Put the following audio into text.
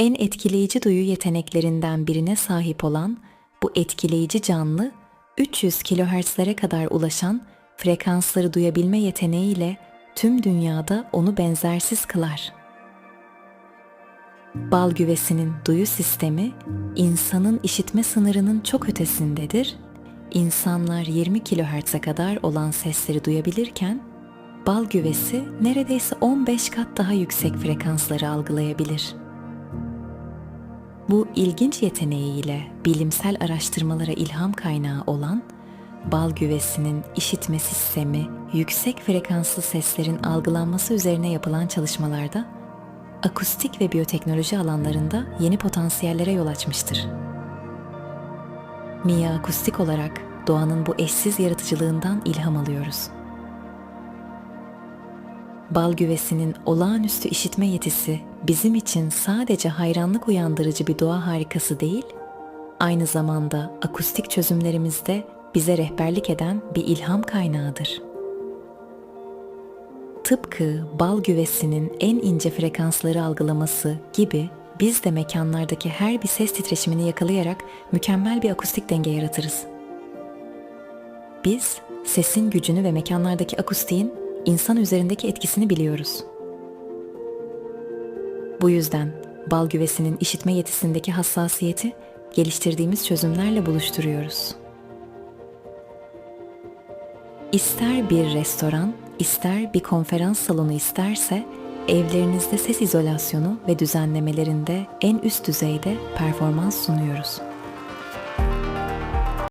en etkileyici duyu yeteneklerinden birine sahip olan bu etkileyici canlı 300 kilohertzlere kadar ulaşan frekansları duyabilme yeteneğiyle tüm dünyada onu benzersiz kılar. Bal güvesinin duyu sistemi insanın işitme sınırının çok ötesindedir. İnsanlar 20 kilohertz'e kadar olan sesleri duyabilirken bal güvesi neredeyse 15 kat daha yüksek frekansları algılayabilir. Bu ilginç yeteneğiyle bilimsel araştırmalara ilham kaynağı olan bal güvesinin işitme sistemi yüksek frekanslı seslerin algılanması üzerine yapılan çalışmalarda akustik ve biyoteknoloji alanlarında yeni potansiyellere yol açmıştır. Mia akustik olarak doğanın bu eşsiz yaratıcılığından ilham alıyoruz. Bal güvesinin olağanüstü işitme yetisi bizim için sadece hayranlık uyandırıcı bir doğa harikası değil, aynı zamanda akustik çözümlerimizde bize rehberlik eden bir ilham kaynağıdır. Tıpkı bal güvesinin en ince frekansları algılaması gibi biz de mekanlardaki her bir ses titreşimini yakalayarak mükemmel bir akustik denge yaratırız. Biz sesin gücünü ve mekanlardaki akustiğin insan üzerindeki etkisini biliyoruz. Bu yüzden bal güvesinin işitme yetisindeki hassasiyeti geliştirdiğimiz çözümlerle buluşturuyoruz. İster bir restoran, ister bir konferans salonu isterse evlerinizde ses izolasyonu ve düzenlemelerinde en üst düzeyde performans sunuyoruz.